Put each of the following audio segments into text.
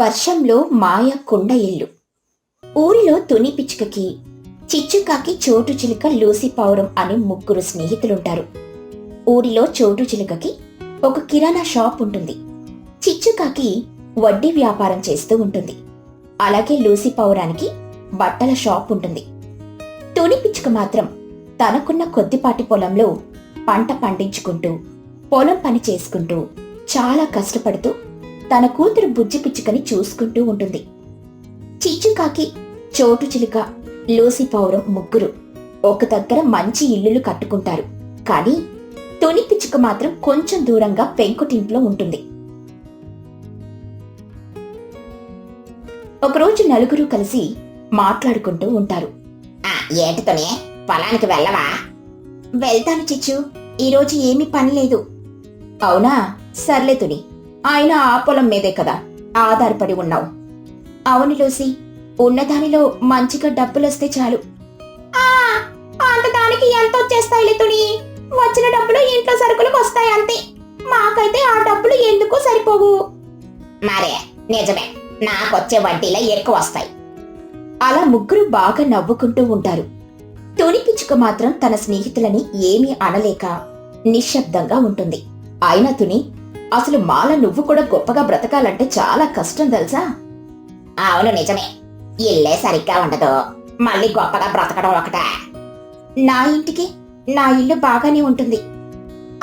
వర్షంలో మాయ కొండ ఇల్లు. ఊరిలో తుని పిచ్చుకకి చిచ్చుకాకి చోటు చిలుక లూసి పౌరం అనే ముగ్గురు స్నేహితులుంటారు. ఊరిలో చోటు చిలుకకి ఒక కిరాణా షాప్ ఉంటుంది. చిచ్చుకాకి వడ్డీ వ్యాపారం చేస్తూ ఉంటుంది. అలాగే లూసి పౌరానికి బట్టల షాప్ ఉంటుంది. తుని పిచ్చుక మాత్రం తనకున్న కొద్దిపాటి పొలంలో పంట పండించుకుంటూ పొలం పని చేసుకుంటూ చాలా కష్టపడుతూ తన కూతురు బుజ్జి పిచ్చుకని చూసుకుంటూ ఉంటుంది. చిచ్చుకాకి చోటు చిలుక లూసి పౌరం ముగ్గురు ఒక దగ్గర మంచి ఇల్లులు కట్టుకుంటారు. కానీ తుని పిచ్చుక మాత్రం కొంచెం దూరంగా పెంకుటింట్లో ఉంటుంది. ఒకరోజు నలుగురు కలిసి మాట్లాడుకుంటూ ఉంటారు. ఏటితోనే పొలానికి వెళ్ళవా? వెళ్తాను చిచ్చు. ఈరోజు ఏమీ పని లేదు. అవునా? సర్లే తుని. ఆయన ఆ పొలం మీదే కదా. ఆధారపడి ఉన్నావు. అవును లూసి ఉన్నదానిలో మంచిగా డబ్బులొస్తే చాలు. అంత దానికి ఎంత వచ్చేస్తాయి తుని? వచ్చిన డబ్బులు ఇంట్లో సరుకులకు వస్తాయి అంతే. మాకైతే ఆ డబ్బులు ఎందుకు సరిపోవు. మరే నిజమే. నాకొచ్చే వడ్డీలే ఎక్కువ వస్తాయి. అలా ముగ్గురు బాగా నవ్వుకుంటూ ఉంటారు. తుని పిచ్చుక మాత్రం తన స్నేహితులని ఏమీ అనలేక నిశ్శబ్దంగా ఉంటుంది. అయినా తుని అసలు మాల నువ్వు కూడా గొప్పగా బ్రతకాలంటే చాలా కష్టం తెలుసా? అవును నిజమే. ఇల్లే సరిగ్గా ఉండదు. మళ్ళీ గొప్పగా బ్రతకడం ఒకటే. నా ఇంటికి నా ఇల్లు బాగానే ఉంటుంది.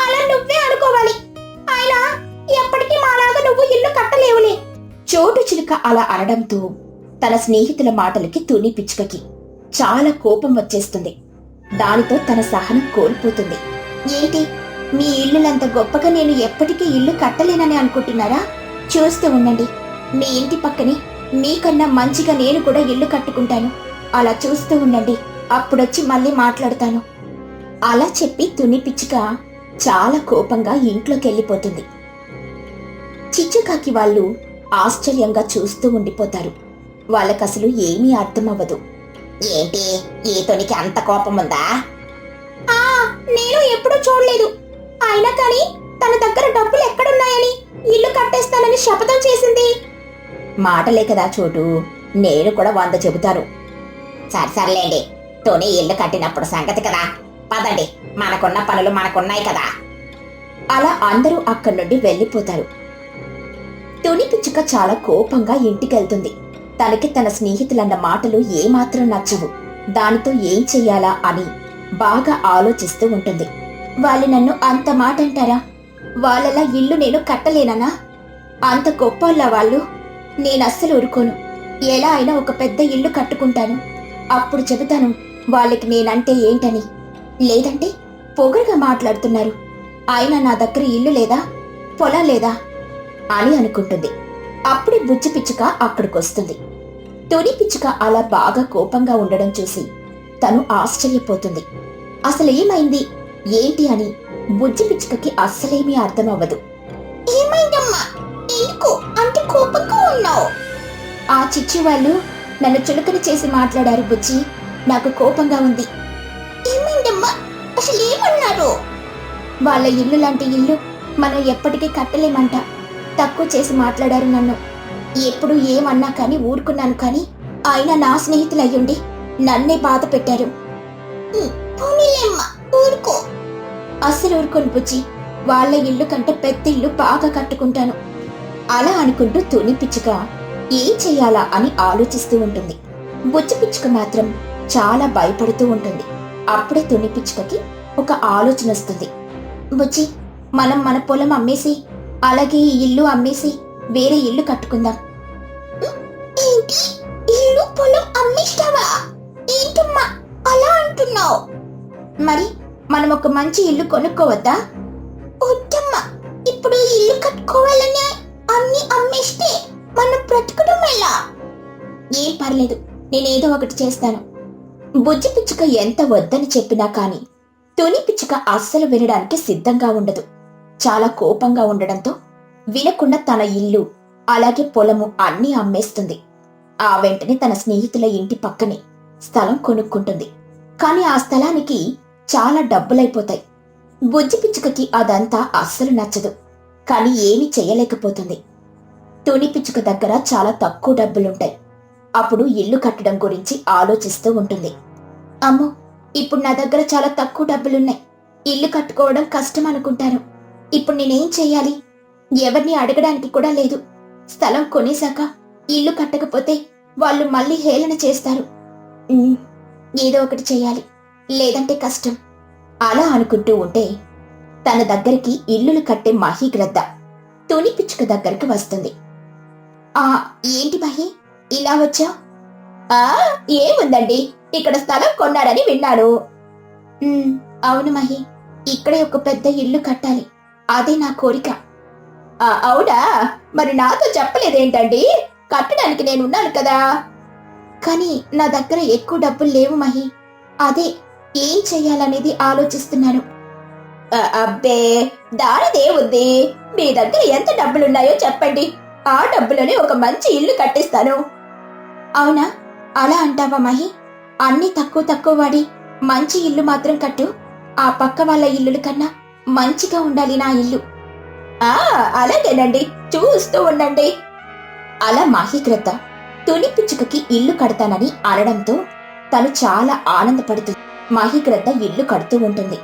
అలా నువ్వే అనుకోవాలి. ఆయన ఎప్పటికీ మాలాగా నువ్వు ఇల్లు కట్టలేవులే. చోటు చిలుక అలా అనడంతో తన స్నేహితుల మాటలకి తుని పిచ్చుకకి చాలా కోపం వచ్చేస్తుంది. దానితో తన సహనం కోల్పోతుంది. ఏంటి? మీ ఇల్లులంత గొప్పగా నేను ఎప్పటికీ ఇల్లు కట్టలేనని అనుకుంటున్నారా? చూస్తూ ఉండండి. మీ ఇంటి పక్కనే మీకన్నా మంచిగా నేను కూడా ఇల్లు కట్టుకుంటాను. అలా చూస్తూ ఉండండి. అప్పుడొచ్చి మళ్ళీ మాట్లాడతాను. అలా చెప్పి తుని పిచ్చుక చాలా కోపంగా ఇంట్లోకి వెళ్ళిపోతుంది చిచ్చుకాకి వాళ్ళు ఆశ్చర్యంగా చూస్తూ ఉండిపోతారు. వాళ్ళకసలు ఏమీ అర్థమవ్వదు. ఏంటి? ఈతోనికి అంత కోపం ఉందా నేను ఎప్పుడూ చూడలేదు. అయినా కానీ తన దగ్గర డబ్బులు ఎక్కడున్నాయని ఇల్లు కట్టేస్తానని శపథం చేసింది. మాటలే కదా చోటు. నేను కూడా వంద చెబుతాను. సరే సర్లేండి. తోని ఇల్లు కట్టినప్పుడు సంగతి కదా. పదండి. మనకున్న పనులు మనకున్నాయి కదా. అలా అందరూ అక్కడి నుండి వెళ్ళిపోతారు. తుని పిచ్చుక చాలా కోపంగా ఇంటికెళ్తుంది. తనకి తన స్నేహితులన్న మాటలు ఏమాత్రం నచ్చవు. దానితో ఏం చెయ్యాలా అని బాగా ఆలోచిస్తూ ఉంటుంది. వాళ్ళు నన్ను అంత మాట అంటారా? వాళ్ళలా ఇల్లు నేను కట్టలేననా? అంత గొప్పల్లా వాళ్ళు. నేను అస్సలు ఊరుకోను. ఎలా అయినా ఒక పెద్ద ఇల్లు కట్టుకుంటాను. అప్పుడు చెబుతాను వాళ్ళకి నేనంటే ఏంటని. లేదంటే పొగరుగా మాట్లాడుతున్నారు. అయినా నా దగ్గర ఇల్లు లేదా? పొలం లేదా? అని అనుకుంటుంది. అప్పుడే బుజ్జి పిచ్చుక అక్కడికొస్తుంది. తొలి పిచ్చుక అలా బాగా కోపంగా ఉండడం చూసి తను ఆశ్చర్యపోతుంది. అసలు ఏమైంది? ఏంటి అని బుజ్జి పిచ్చుకకి అస్సలేమీ అర్థమవ్వదు. ఏమైందమ్మా? ఎందుకు? అంత కోపంగా ఉన్నావు? ఆ చిచ్చి వాళ్ళు నన్ను చులకన చేసి మాట్లాడారు బుజ్జి. నాకు కోపంగా ఉంది. ఏమైందమ్మా? అసలు ఏమన్నారు? వాళ్ళ ఇల్లు లాంటి ఇల్లు మనం ఎప్పటికీ కట్టలేమంట. తక్కువ చేసి మాట్లాడారు నన్ను. ఎప్పుడు ఏమన్నా కానీ ఊరుకున్నాను కానీ ఆయన నా స్నేహితులు అయ్యుండి నన్నే బాధ పెట్టారు. అస్సలు ఊరుకోను బుజ్జి వాళ్ళ ఇల్లు కంటే పెద్ద ఇల్లు బాగా కట్టుకుంటాను. అలా అనుకుంటూ తుని పిచ్చుక ఏం చెయ్యాలా అని ఆలోచిస్తూ ఉంటుంది. బుజ్జి పిచ్చుక మాత్రం చాలా భయపడుతూ ఉంటుంది. అప్పుడే తుని పిచ్చుకకి ఒక ఆలోచన వస్తుంది. బుజ్జి మనం మన పొలం అమ్మేసి అలాగే ఈ ఇల్లు అమ్మేసి వేరే ఇల్లు కట్టుకుందాం. ఏంటి? ఇల్లు పొలం అమ్మేస్తావా? ఏంటమ్మా? అలా అంటున్నావు. మరి మనం ఒక మంచి ఇల్లు కొనుక్కోవద్దా? వద్దమ్మా ఇప్పుడు ఇల్లు కట్టుకోవాలని అన్ని అమ్మేస్తే మనం బ్రతకడం ఎలా? ఏం పర్లేదు నేనేదో ఒకటి చేస్తాను. బుజ్జి పిచ్చుక ఎంత వద్దని చెప్పినా కానీ తుని పిచ్చుక అస్సలు వినడానికి సిద్ధంగా ఉండదు. చాలా కోపంగా ఉండడంతో వినకుండా తన ఇల్లు అలాగే పొలము అన్నీ అమ్మేస్తుంది. ఆ వెంటనే తన స్నేహితుల ఇంటి పక్కనే స్థలం కొనుక్కుంటుంది. కానీ ఆ స్థలానికి చాలా డబ్బులైపోతాయి. బుజ్జి పిచ్చుకకి అదంతా అస్సలు నచ్చదు. కానీ ఏమీ చేయలేకపోతుంది. తుని పిచ్చుక దగ్గర చాలా తక్కువ డబ్బులుంటాయి. అప్పుడు ఇల్లు కట్టడం గురించి ఆలోచిస్తూ ఉంటుంది. అమ్మో ఇప్పుడు నా దగ్గర చాలా తక్కువ డబ్బులున్నాయి. ఇల్లు కట్టుకోవడం కష్టం అనుకుంటాను ఇప్పుడు నేనేం చేయాలి? ఎవరిని అడగడానికి కూడా లేదు. స్థలం కొనేశాక ఇల్లు కట్టకపోతే వాళ్ళు మళ్ళీ హేళన చేస్తారు. ఏదో ఒకటి చేయాలి. లేదంటే కష్టం. అలా అనుకుంటూ ఉంటే తన దగ్గరికి ఇల్లులు కట్టే మహిగ్రద్ద తుని పిచ్చుక దగ్గరికి వస్తుంది. ఆ ఏంటి మహి? ఇలా వచ్చా? ఆ ఏముందండి? ఇక్కడ స్థలం కొన్నారని విన్నాను. అవును మహి. ఇక్కడే ఒక పెద్ద ఇల్లు కట్టాలి. అదే నా కోరిక. "ఆ, అవునా? మరి నాతో చెప్పలేదేంటండి? కట్టడానికి నేను ఉన్నాను కదా. కానీ నా దగ్గర ఎక్కువ డబ్బులు లేవు మహి. అదే ఏం చెయ్యాలనేది ఆలోచిస్తున్నాను. అబ్బే దారిదే ఉంది. మీ దగ్గర ఎంత డబ్బులున్నాయో చెప్పండి. ఆ డబ్బులోనే ఒక మంచి ఇల్లు కట్టిస్తాను. అవునా? అలా అంటావా మహి? అన్ని తక్కువ తక్కువ వాడి మంచి ఇల్లు మాత్రం కట్టు. ఆ పక్క వాళ్ళ ఇల్లుల కన్నా మంచిగా ఉండాలి నా ఇల్లు. ఆ అలాగేనండి. చూస్తూ ఉండండి. అలా మహిగ్రత తుని పిచ్చుకకి ఇల్లు కడతానని అనడంతో తను చాలా ఆనందపడుతుంది మహిగ్రద్ద ఇల్లు కడుతూ ఉంటుంది.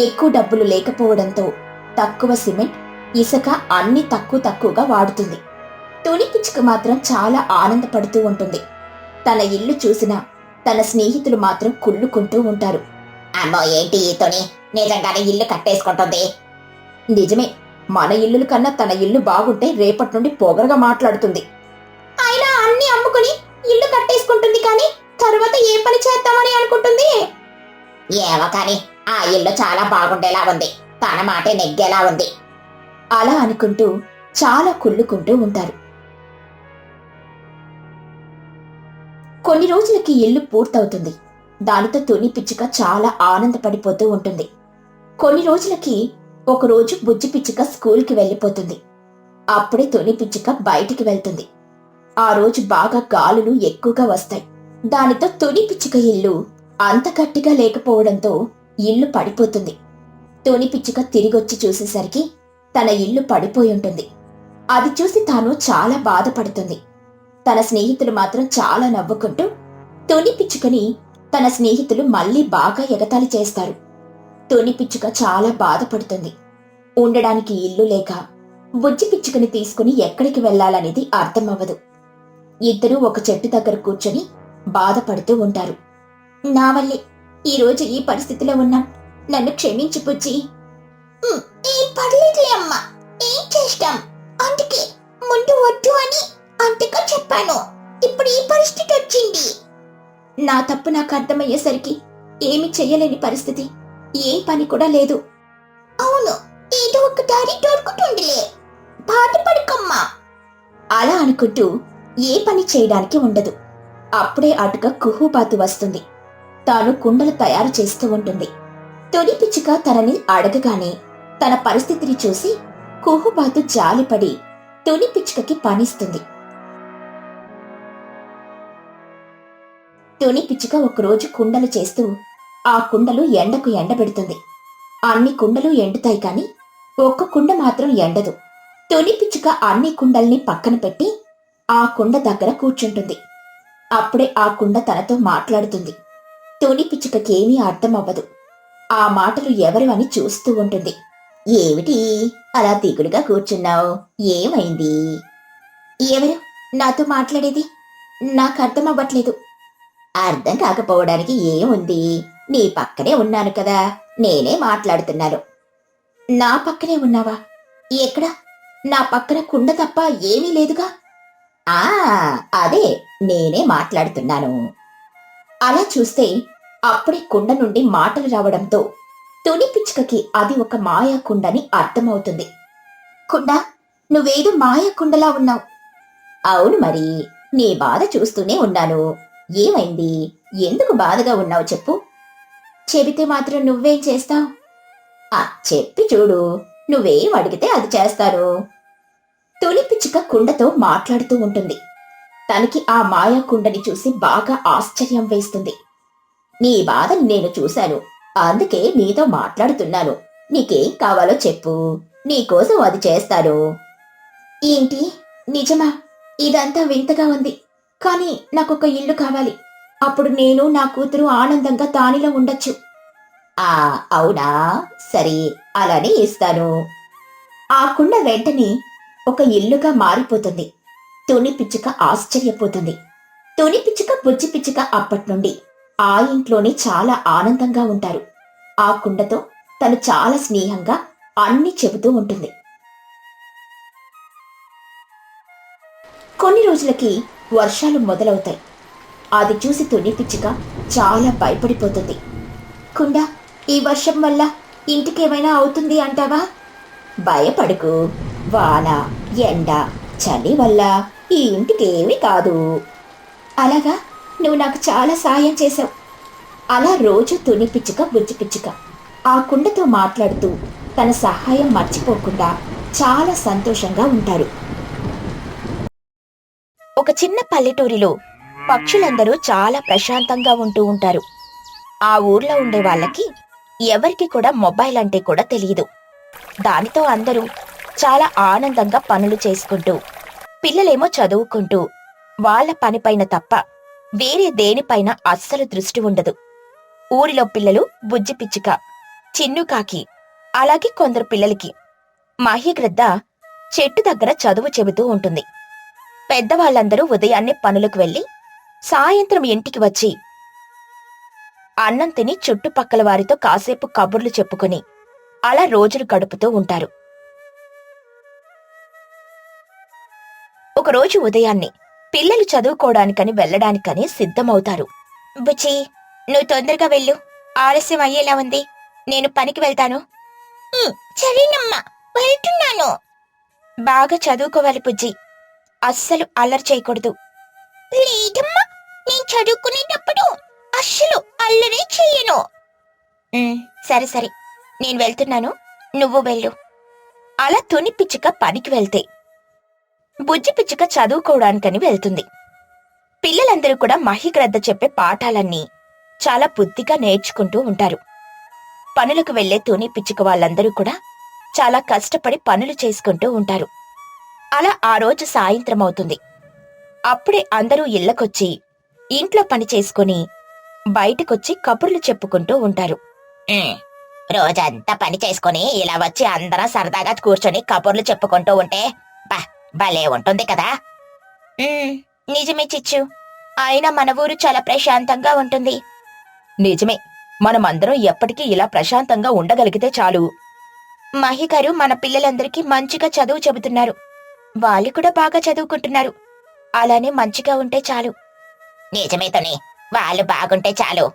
ఎక్కువ డబ్బులు లేకపోవడంతో తక్కువ సిమెంట్ ఇసుక అన్ని తక్కువ తక్కువగా వాడుతుంది. తుని పిచ్చుక మాత్రం చాలా ఆనందపడుతూ ఉంటుంది. తన ఇల్లు చూసిన తన స్నేహితులు మాత్రం కుళ్ళుకుంటూ ఉంటారు. అమ్మో ఏంటి తుని? నిజంగానే ఇల్లు కట్టేసుకుంటుంది? నిజమే. మన ఇల్లుల కన్నా తన ఇల్లు బాగుంటే రేపటి నుండి పొగరగా మాట్లాడుతుంది. అయినా అన్ని అమ్ముకుని ఇల్లు కట్టేసుకుంటుంది కానీ తర్వాత ఏ పని చేద్దామని అనుకుంటుంది? ఏమో ఆ ఇల్లు చాలా బాగుండేలా ఉంది. తన మాటే నెగ్గేలా ఉంది. అలా అనుకుంటూ చాలా కుళ్ళుకుంటూ ఉంటారు. కొన్ని రోజులకి ఇల్లు పూర్తవుతుంది. దానితో తుని పిచ్చుక చాలా ఆనందపడిపోతూ ఉంటుంది. కొన్ని రోజులకి ఒక రోజు బుజ్జి పిచ్చుక స్కూల్కి వెళ్ళిపోతుంది. అప్పుడే తుని పిచ్చుక బయటికి వెళ్తుంది. ఆ రోజు బాగా గాలులు ఎక్కువగా వస్తాయి. దానితో తుని పిచ్చుక ఇల్లు అంత గట్టిగా లేకపోవడంతో ఇల్లు పడిపోతుంది. తోని పిచ్చుక తిరిగొచ్చి చూసేసరికి తన ఇల్లు పడిపోయి ఉంటుంది. అది చూసి తాను చాలా బాధపడుతుంది. తన స్నేహితులు మాత్రం చాలా నవ్వుకుంటూ తొని పిచ్చుకని తన స్నేహితులు మళ్ళీ బాగా ఎగతాళి చేస్తారు. తొని పిచ్చుక చాలా బాధపడుతుంది. ఉండడానికి ఇల్లు లేక బుజ్జి పిచ్చుకని తీసుకుని ఎక్కడికి వెళ్ళాలనేది అర్థమవ్వదు. ఇద్దరూ ఒక చెట్టు దగ్గర కూర్చొని బాధపడుతూ ఉంటారు. నా వల్లే ఈరోజు ఈ పరిస్థితిలో ఉన్నాం. నన్ను క్షమించు పర్లేదులే అమ్మా. ఏం చేస్తాం? అందుకే ముందు వద్దు అని అంతగా చెప్పాను. ఇప్పుడు ఈ పరిస్థితి వచ్చింది. నా తప్పు నాకు అర్థమయ్యేసరికి ఏమి చెయ్యలేని పరిస్థితి. ఏం పని కూడా లేదు. అవును ఏదో ఒక దారి దొరుకుతుందిలే. బాధపడకమ్మా. అలా అనుకుంటూ ఏ పని చేయడానికి ఉండదు. అప్పుడే అటుగా కుహుబాతు వస్తుంది. తాను కుండలు తయారు చేస్తూ ఉంటుంది. తొలి పిచ్చుక తనని అడగగానే తన పరిస్థితిని చూసి కుహుబాతు జాలిపడి తొలి పిచ్చుకకి పనిస్తుంది. తొని పిచ్చుక ఒకరోజు కుండలు చేస్తూ ఆ కుండలు ఎండకు ఎండబెడుతుంది. అన్ని కుండలు ఎండుతాయి కాని ఒక్క కుండ మాత్రం ఎండదు. తొని పిచ్చుక అన్ని కుండల్ని పక్కన పెట్టి ఆ కుండ దగ్గర కూర్చుంటుంది. అప్పుడే ఆ కుండ తనతో మాట్లాడుతుంది. తుని పిచ్చుకకేమీ అర్థం అవ్వదు ఆ మాటలు ఎవరు అని చూస్తూ ఉంటుంది. ఏమిటి? అలా దిగులుగా కూర్చున్నావు. ఏమైంది? ఎవరు? నాతో మాట్లాడేది? నాకు అర్థం అవ్వట్లేదు అర్థం కాకపోవడానికి ఏముంది? నీ పక్కనే ఉన్నాను కదా. నేనే మాట్లాడుతున్నాను. నా పక్కనే ఉన్నావా? ఎక్కడ? నా పక్కన కుండ తప్ప ఏమీ లేదుగా? ఆ అదే. నేనే మాట్లాడుతున్నాను. అలా చూస్తే అప్పుడే కుండ నుండి మాటలు రావడంతో తుని పిచ్చుకకి అది ఒక మాయా కుండని అర్థమవుతుంది. కుండ నువ్వేదో మాయా కుండలా ఉన్నావు. అవును మరి నీ బాధ చూస్తూనే ఉన్నాను. ఏమైంది? ఎందుకు బాధగా ఉన్నావు చెప్పు. చెబితే మాత్రం నువ్వేం చేస్తావు? ఆ చెప్పి చూడు. నువ్వేం అడిగితే అది చేస్తాను. తుని పిచ్చుక కుండతో మాట్లాడుతూ ఉంటుంది. తనకి ఆ మాయా కుండని చూసి బాగా ఆశ్చర్యం వేస్తుంది. నీ బాధని నేను చూశాను. అందుకే నీతో మాట్లాడుతున్నాను. నీకేం కావాలో చెప్పు. నీకోసం అది చేస్తాను. ఏంటి? నిజమా? ఇదంతా వింతగా ఉంది. కానీ నాకొక ఇల్లు కావాలి. అప్పుడు నేను నా కూతురు ఆనందంగా దానిలో ఉండొచ్చు. ఆ అవునా? సరే అలానే ఇస్తాను. ఆ కుండ వెంటనే ఒక ఇల్లుగా మారిపోతుంది. తుని పిచ్చుక ఆశ్చర్యపోతుంది. తుని పిచ్చుక బుజ్జి పిచ్చుక అప్పటి నుండి ఆ ఇంట్లోనే చాలా ఆనందంగా ఉంటారు. ఆ కుండతో తను చాలా స్నేహంగా అన్ని చెబుతూ ఉంటుంది. కొన్ని రోజులకి వర్షాలు మొదలవుతాయి. అది చూసి తుని చాలా భయపడిపోతుంది. కుండ ఈ వర్షం వల్ల ఇంటికేమైనా అవుతుంది అంటావా? భయపడకు. వాన ఎండ చలి వల్ల ఈ ఇంటికేమీ కాదు. అలాగా? నువ్వు నాకు చాలా సాయం చేశావు. అలా రోజు తుని పిచ్చుక బుజ్జి పిచ్చుక ఆ కుండతో మాట్లాడుతూ తన సహాయం మర్చిపోకుండా చాలా సంతోషంగా ఉంటారు. ఒక చిన్న పల్లెటూరిలో పక్షులందరూ చాలా ప్రశాంతంగా ఉంటూ ఉంటారు. ఆ ఊర్లో ఉండే వాళ్ళకి ఎవరికి కూడా మొబైల్ అంటే కూడా తెలియదు దానితో అందరూ చాలా ఆనందంగా పనులు చేసుకుంటూ పిల్లలేమో చదువుకుంటూ వాళ్ళ పనిపైన తప్ప వేరే దేనిపైన అస్సలు దృష్టి ఉండదు. ఊరిలో పిల్లలు బుజ్జి పిచ్చుక చిన్నుకాకి అలాగే కొందరు పిల్లలకి. మహిగ్రద్ద చెట్టు దగ్గర చదువు చెబుతూ ఉంటుంది. పెద్దవాళ్ళందరూ ఉదయాన్నే పనులకు వెళ్ళి సాయంత్రం ఇంటికి వచ్చి అన్నం తిని చుట్టుపక్కల వారితో కాసేపు కబుర్లు చెప్పుకుని అలా రోజులు గడుపుతూ ఉంటారు. ఒకరోజు ఉదయాన్నే పిల్లలు చదువుకోవడానికని వెళ్ళడానికని సిద్ధమవుతారు. బుచ్చి నువ్వు తొందరగా వెళ్ళు. ఆలస్యం అయ్యేలా ఉంది. నేను పనికి వెళ్తాను. సరేనమ్మా వెళ్తున్నాను. బాగా చదువుకోవాలి బుజ్జి. అస్సలు అల్లరి చేయకూడదు. లేదమ్మా నేను చదువుకునేటప్పుడు అస్సలు అల్లరే చెయ్యను. సరే సరే. నేను వెళ్తున్నాను. నువ్వు వెళ్ళు. అలా తుని పిచ్చుక పనికి వెళ్తే బుజ్జి పిచ్చుక చదువుకోవడానికని వెళ్తుంది. పిల్లలందరూ కూడా మహిగ్రద్ద చెప్పే పాఠాలన్నీ చాలా బుద్ధిగా నేర్చుకుంటూ ఉంటారు. పనులకు వెళ్ళే తూని పిచ్చుక వాళ్ళందరూ కూడా చాలా కష్టపడి పనులు చేసుకుంటూ ఉంటారు. అలా ఆ రోజు సాయంత్రం అవుతుంది అప్పుడే అందరూ ఇళ్ళకొచ్చి ఇంట్లో పని చేసుకుని బయటకొచ్చి కబుర్లు చెప్పుకుంటూ ఉంటారు. రోజంతా పని చేసుకుని ఇలా వచ్చి అందరం సరదాగా కూర్చొని కబుర్లు చెప్పుకుంటూ ఉంటే బా భలే ఉంటుంది కదా. నిజమే చిచ్చు. అయినా మన ఊరు చాలా ప్రశాంతంగా ఉంటుంది. నిజమే. మనమందరం ఎప్పటికీ ఇలా ప్రశాంతంగా ఉండగలిగితే చాలు. మహి గారు మన పిల్లలందరికీ మంచిగా చదువు చెబుతున్నారు. వాళ్ళు కూడా బాగా చదువుకుంటున్నారు. అలానే మంచిగా ఉంటే చాలు. నిజమే తని. వాళ్ళు బాగుంటే చాలు.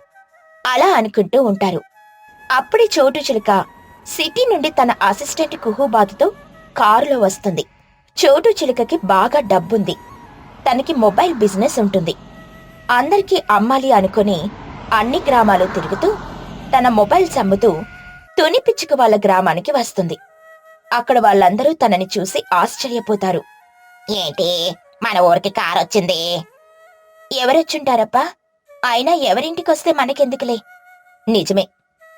అలా అనుకుంటూ ఉంటారు. అప్పుడే చోటు చిలుక సిటీ నుండి తన అసిస్టెంట్ కుహుబాతుతో కారులో వస్తుంది. చోటు చిలుకకి బాగా డబ్బుంది. తనకి మొబైల్ బిజినెస్ ఉంటుంది. అందరికీ అమ్మాలి అనుకుని అన్ని గ్రామాలు తిరుగుతూ తన మొబైల్స్ అమ్ముతూ తుని పిచ్చుక వాళ్ళ గ్రామానికి వస్తుంది. అక్కడ వాళ్ళందరూ తనని చూసి ఆశ్చర్యపోతారు. ఏంటి? మన ఊరికి కారొచ్చింది ఎవరొచ్చుంటారప్పా? అయినా ఎవరింటికొస్తే మనకెందుకులే? నిజమే.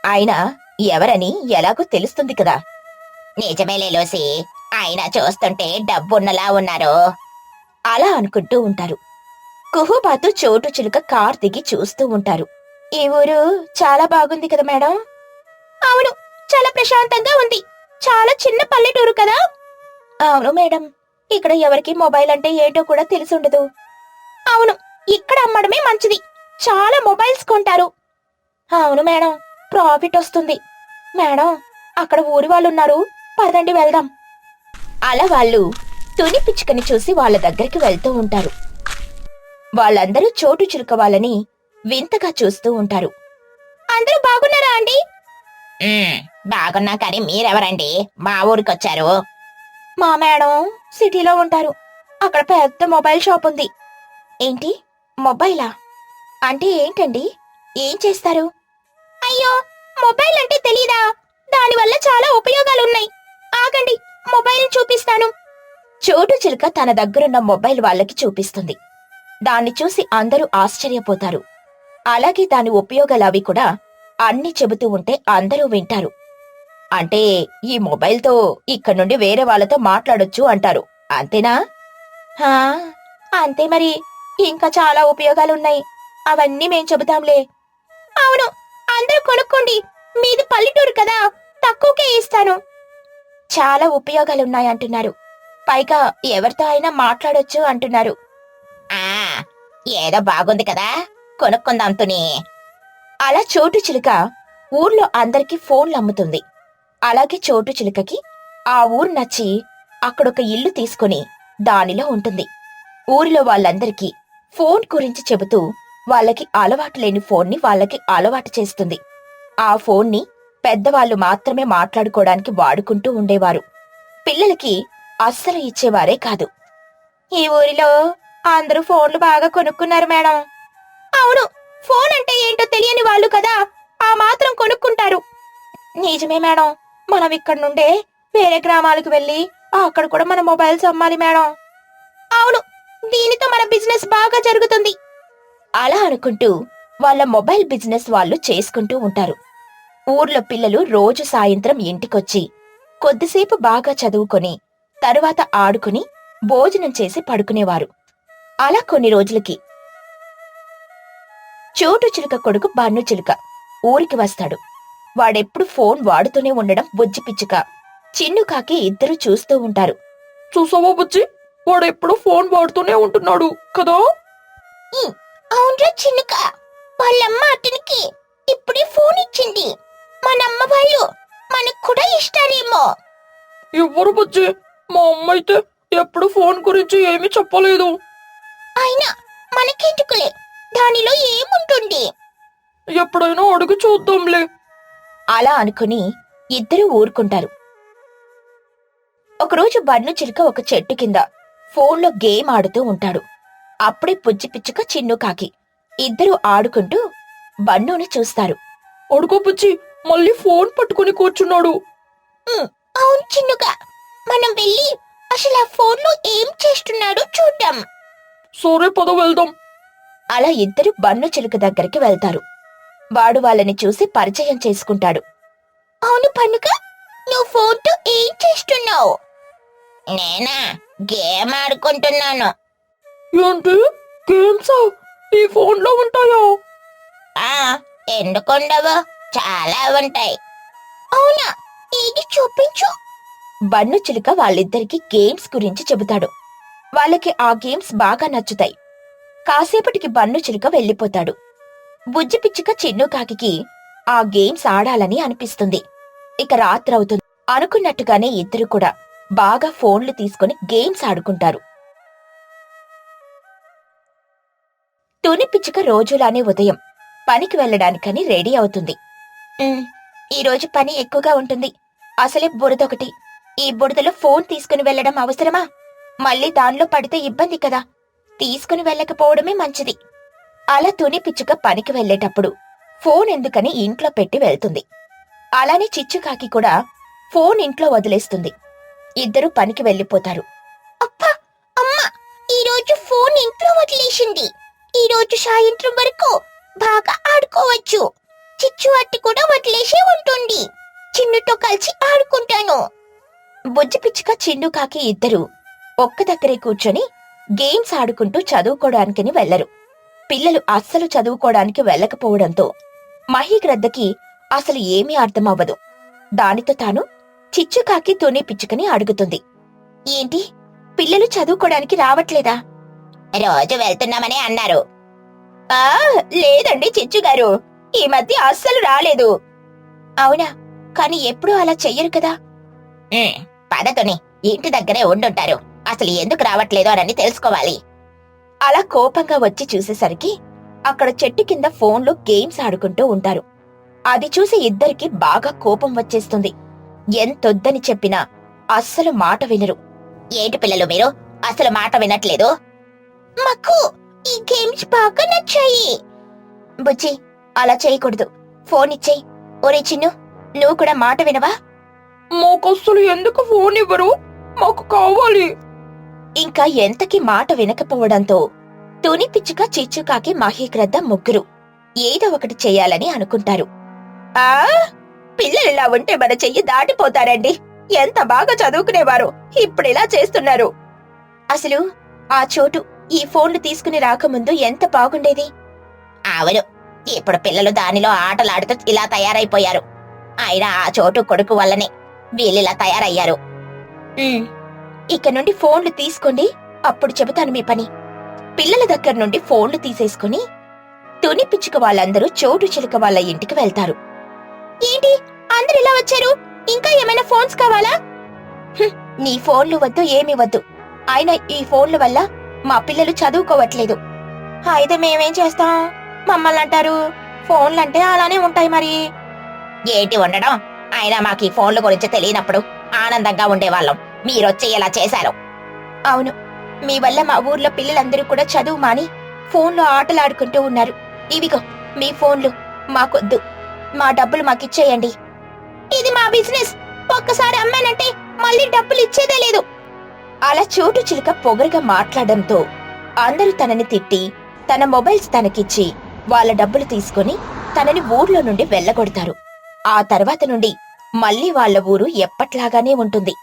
అయినా ఎవరని ఎలాగో తెలుస్తుంది కదా. నిజమేలే లోసి. ఆయన చూస్తుంటే డబ్బున్నలా ఉన్నారు. అలా అనుకుంటూ ఉంటారు. కుహుబాతు చోటు చిలుక కార్ దిగి చూస్తూ ఉంటారు. ఈ ఊరు చాలా బాగుంది కదా మేడం? అవును చాలా ప్రశాంతంగా ఉంది. చాలా చిన్న పల్లెటూరు కదా? అవును మేడం. ఇక్కడ ఎవరికి మొబైల్ అంటే ఏంటో కూడా తెలిసుండదు అవును ఇక్కడ అమ్మడమే మంచిది. చాలా మొబైల్స్ కొంటారు. అవును మేడం ప్రాఫిట్ వస్తుంది. మేడం అక్కడ ఊరి వాళ్ళు ఉన్నారు పదండి వెళ్దాం. అలా వాళ్ళు తుని పిచ్చుకని చూసి వాళ్ళ దగ్గరికి వెళ్తూ ఉంటారు. వాళ్ళందరూ చోటు చిలుక వాళ్ళని వింతగా చూస్తూ ఉంటారు. అందరూ బాగున్నారా అండి? బాగున్నా కానీ మీరెవరండి? మా ఊరికొచ్చారు. మా మేడం సిటీలో ఉంటారు. అక్కడ పెద్ద మొబైల్ షాప్ ఉంది. ఏంటి? మొబైలా? అంటే ఏంటండి? ఏం చేస్తారు? అయ్యో మొబైల్ అంటే తెలీదా? దానివల్ల చాలా ఉపయోగాలున్నాయి. ఆగండి. మొబైల్ చూపిస్తాను. చోటు చిలుక తన దగ్గరున్న మొబైల్ వాళ్ళకి చూపిస్తుంది. దాన్ని చూసి అందరూ ఆశ్చర్యపోతారు. అలాగే దాని ఉపయోగాలవి కూడా అన్ని చెబుతూ ఉంటే అందరూ వింటారు. అంటే ఈ మొబైల్తో ఇక్కడ నుండి వేరే వాళ్ళతో మాట్లాడొచ్చు అంటారు. అంతేనా? హా, అంతే మరి. ఇంకా చాలా ఉపయోగాలున్నాయి. అవన్నీ మేం చెబుతాంలే. అవును అందరూ కొనుక్కోండి. మీది పల్లెటూరు కదా. తక్కువకే ఇస్తాను. చాలా ఉపయోగాలున్నాయి అంటున్నారు. పైగా ఎవరితో అయినా మాట్లాడొచ్చు అంటున్నారు. ఆ ఏదో బాగుంది కదా. కొనుక్కుందాం తుని. అలా చోటు చిలుక ఊర్లో అందరికీ ఫోన్లు అమ్ముతుంది. అలాగే చోటు చిలుకకి ఆ ఊరు నచ్చి అక్కడొక ఇల్లు తీసుకుని దానిలో ఉంటుంది. ఊరిలో వాళ్ళందరికీ ఫోన్ గురించి చెబుతూ వాళ్ళకి అలవాటు లేని ఫోన్ని వాళ్ళకి అలవాటు చేస్తుంది. ఆ ఫోన్ని పెద్దవాళ్ళు మాత్రమే మాట్లాడుకోవడానికి వాడుకుంటూ ఉండేవారు. పిల్లలకి అస్సలు ఇచ్చేవారే కాదు. ఈ ఊరిలో అందరూ ఫోన్లు బాగా కొనుక్కున్నారు మేడం. అవును ఫోన్ అంటే ఏంటో తెలియని వాళ్ళు కదా ఆ మాత్రం కొనుక్కుంటారు. నిజమే మేడం మనం ఇక్కడ నుండే వేరే గ్రామాలకు వెళ్ళి అక్కడ కూడా మన మొబైల్స్ అమ్మాలి మేడం. అవును దీనితో మన బిజినెస్ బాగా జరుగుతుంది. అలా అనుకుంటూ వాళ్ళ మొబైల్ బిజినెస్ వాళ్ళు చేసుకుంటూ ఉంటారు. ఊర్లో పిల్లలు రోజు సాయంత్రం ఇంటికొచ్చి కొద్దిసేపు బాగా చదువుకొని తరువాత ఆడుకుని భోజనం చేసి పడుకునేవారు. అలా కొన్ని రోజులకి చోటు చిలుక కొడుకు బన్ను చిలుక ఊరికి వస్తాడు. వాడెప్పుడు ఫోన్ వాడుతూనే ఉండడం బుజ్జి పిచ్చుక చిన్ను కాకి ఇద్దరు చూస్తూ ఉంటారు. చూసావా బుజ్జి? వాడు ఎప్పుడు ఫోన్ వాడుతూనే ఉంటున్నాడు కదా? అవునరా చిన్నుక. వాళ్ళమ్మ అతనికి ఇప్పుడే ఫోన్ ఇచ్చింది. మనమ్మ వాళ్ళు మనకు కూడా ఇస్తారేమో. ఎవరు బుజ్జి? మా అమ్మ అయితే ఎప్పుడు ఫోన్ గురించి ఏమీ చెప్పలేదు. అయినా మనకెందుకులే? దానిలో ఏముంటుంది? ఎప్పుడైనా అడిగి చూద్దాంలే. అలా అనుకుని ఇద్దరూ ఊరుకుంటారు. ఒకరోజు బన్ను చిలుక ఒక చెట్టు కింద ఫోన్లో గేమ్ ఆడుతూ ఉంటాడు. అప్పుడే పుజ్జి పిచ్చుక చిన్ను కాకి. ఇద్దరూ ఆడుకుంటూ బన్నుని చూస్తారు. అడుగు బుజ్జి మళ్ళీ ఫోన్ పట్టుకుని కూర్చున్నాడు. అవును చిన్నుగా. మనం వెళ్ళి అసలు ఆ ఫోన్లో ఏం చేస్తున్నాడో చూద్దాం. సరే పద వెళ్దాం. అలా ఇద్దరు బన్ను చిలుక దగ్గరికి వెళ్తారు. వాడు వాళ్ళని చూసి పరిచయం చేసుకుంటాడు. అవును పన్నుక నువ్వు ఫోన్తో ఏం చేస్తున్నావు? నేనా? గేమ్ ఆడుకుంటున్నాను. ఏంటి? గేమ్సా? ఈ ఫోన్లో ఉంటాయా? ఆ ఎందుకుండవు? చాలా ఉంటాయి. అవునా? ఇది చూపించు. బన్ను చిలుక వాళ్ళిద్దరికి గేమ్స్ గురించి చెబుతాడు. వాళ్ళకి ఆ గేమ్స్ బాగా నచ్చుతాయి. కాసేపటికి బన్ను చిలుక వెళ్ళిపోతాడు. బుజ్జి పిచ్చుక చిన్ను ఆ గేమ్స్ ఆడాలని అనిపిస్తుంది. ఇక రాత్రవుతుంది అనుకున్నట్టుగానే ఇద్దరు కూడా బాగా ఫోన్లు తీసుకుని గేమ్స్ ఆడుకుంటారు. తుని పిచ్చుక రోజులానే ఉదయం పనికి వెళ్ళడానికని రెడీ అవుతుంది. ఈరోజు ఈ రోజు పని ఎక్కువగా ఉంటుంది. అసలే బురదొకటి ఈ బురదలో ఫోన్ తీసుకుని వెళ్ళడం అవసరమా? మళ్ళీ దానిలో పడితే ఇబ్బంది కదా. తీసుకుని వెళ్ళకపోవడమే మంచిది. అలా తుని పిచ్చుక పనికి వెళ్ళేటప్పుడు ఫోన్ ఎందుకని ఇంట్లో పెట్టి వెళ్తుంది. అలానే చిచ్చుకాకి కూడా ఫోన్ ఇంట్లో వదిలేస్తుంది. ఇద్దరు పనికి వెళ్ళిపోతారు. అప్పా! అమ్మా! ఈరోజు ఫోన్ ఇంట్లో వదిలేసింది. ఈరోజు సాయంత్రం వరకు బాగా ఆడుకోవచ్చు. చిచ్చు అట్టి కూడా వదిలేసి ఉంటుంది. చిన్నుతో కలిసి ఆడుకుంటాను. బుజ్జి పిచ్చుక చిన్ను కాకి ఇద్దరు ఒక్క దగ్గరే కూర్చొని గేమ్స్ ఆడుకుంటూ చదువుకోవడానికని వెళ్ళరు పిల్లలు అస్సలు చదువుకోవడానికి వెళ్ళకపోవడంతో మహిగ్రద్దకి అసలు ఏమీ అర్థమవ్వదు. దానితో తాను చిచ్చుకాకి తుని పిచ్చుకని అడుగుతుంది. ఏంటి? పిల్లలు చదువుకోవడానికి రావట్లేదా? రోజు వెళ్తున్నామని అన్నారు. ఆ లేదండి చిచ్చుగారు ఈ మధ్య అస్సలు రాలేదు. అవునా? కాని ఎప్పుడూ అలా చెయ్యరు కదా. ఉమ్, ఇంటి దగ్గరే ఉండుంటారు. అసలు ఎందుకు రావట్లేదో అని తెలుసుకోవాలి. అలా కోపంగా వచ్చి చూసేసరికి అక్కడ చెట్టు కింద ఫోన్లో గేమ్స్ ఆడుకుంటూ ఉంటారు. అది చూసి ఇద్దరికి బాగా కోపం వచ్చేస్తుంది. ఎంతొద్దని చెప్పినా అస్సలు మాట వినరు. ఏంటి పిల్లలు మీరు? అసలు మాట వినట్లేదు? మాకు ఈ గేమ్స్ బాగా నచ్చాయి. బుజ్జి అలా చేయకూడదు. ఫోన్ ఇచ్చేయి. ఒరే చిన్ను నువ్వు కూడా మాట వినవా? మాకు అసలు ఎందుకు ఫోన్ ఇవ్వరు? మాకు కావాలి. ఇంకా ఎంతకి మాట వినకపోవడంతో తుని పిచ్చుక చిచ్చుకాకి మహీగ్రద్ద ముగ్గురు ఏదో ఒకటి చెయ్యాలని అనుకుంటారు. ఆ? పిల్లలిలా ఉంటే మన చెయ్యి దాటిపోతారండి. ఎంత బాగా చదువుకునేవారు. ఇప్పుడిలా చేస్తున్నారు. అసలు ఆ చోటు ఈ ఫోన్లు తీసుకుని రాకముందు ఎంత బాగుండేది? అవును. ఇప్పుడు పిల్లలు దానిలో ఆటలాడుతూ ఇలా తయారైపోయారు. అయినా ఆ చోటు కొడుకు వల్లనే వీళ్ళిలా తయారయ్యారు. ఇక నుండి ఫోన్లు తీసుకోండి అప్పుడు చెబుతాను మీ పని. పిల్లల దగ్గర నుండి ఫోన్లు తీసేసుకుని తుని పిచ్చుక వాళ్ళందరూ చోటు చిలుక వాళ్ళ ఇంటికి వెళ్తారు. ఏంటి? అందరు ఇలా వచ్చారు? ఇంకా ఏమైనా ఫోన్స్ కావాలా? "హుం, నీ ఫోన్లు వద్దు ఏమీ వద్దు. ఆయన ఈ ఫోన్ల వల్ల మా పిల్లలు చదువుకోవట్లేదు. అయితే మేమేం చేస్తాం? మమ్మల్ని అంటారు ఫోన్లంటే అలానే ఉంటాయి మరి. ఏంటి ఉండడం అయినా మాకు ఈ ఫోన్ల గురించి తెలియనప్పుడు ఆనందంగా ఉండేవాళ్ళం. మీరొచ్చి ఇలా చేశారు. అవును. మీ వల్ల మా ఊర్లో పిల్లలందరూ కూడా చదువు మాని ఫోన్లో ఆటలాడుకుంటూ ఉన్నారు. ఇవిగో మీ ఫోన్లు. మాకొద్దు. మా డబ్బులు మాకిచ్చేయండి. ఇది మా బిజినెస్. ఒక్కసారి అమ్మానంటే మళ్ళీ డబ్బులు ఇచ్చేదే లేదు. అలా చోటు చిలుక పొగరుగా మాట్లాడడంతో అందరూ తనని తిట్టి తన మొబైల్స్ తనకిచ్చి వాళ్ళ డబ్బులు తీసుకుని తనని ఊర్లో నుండి వెళ్ళగొడతారు. ఆ తర్వాత నుండి మళ్ళీ వాళ్ళ ఊరు ఎప్పట్లాగానే ఉంటుంది.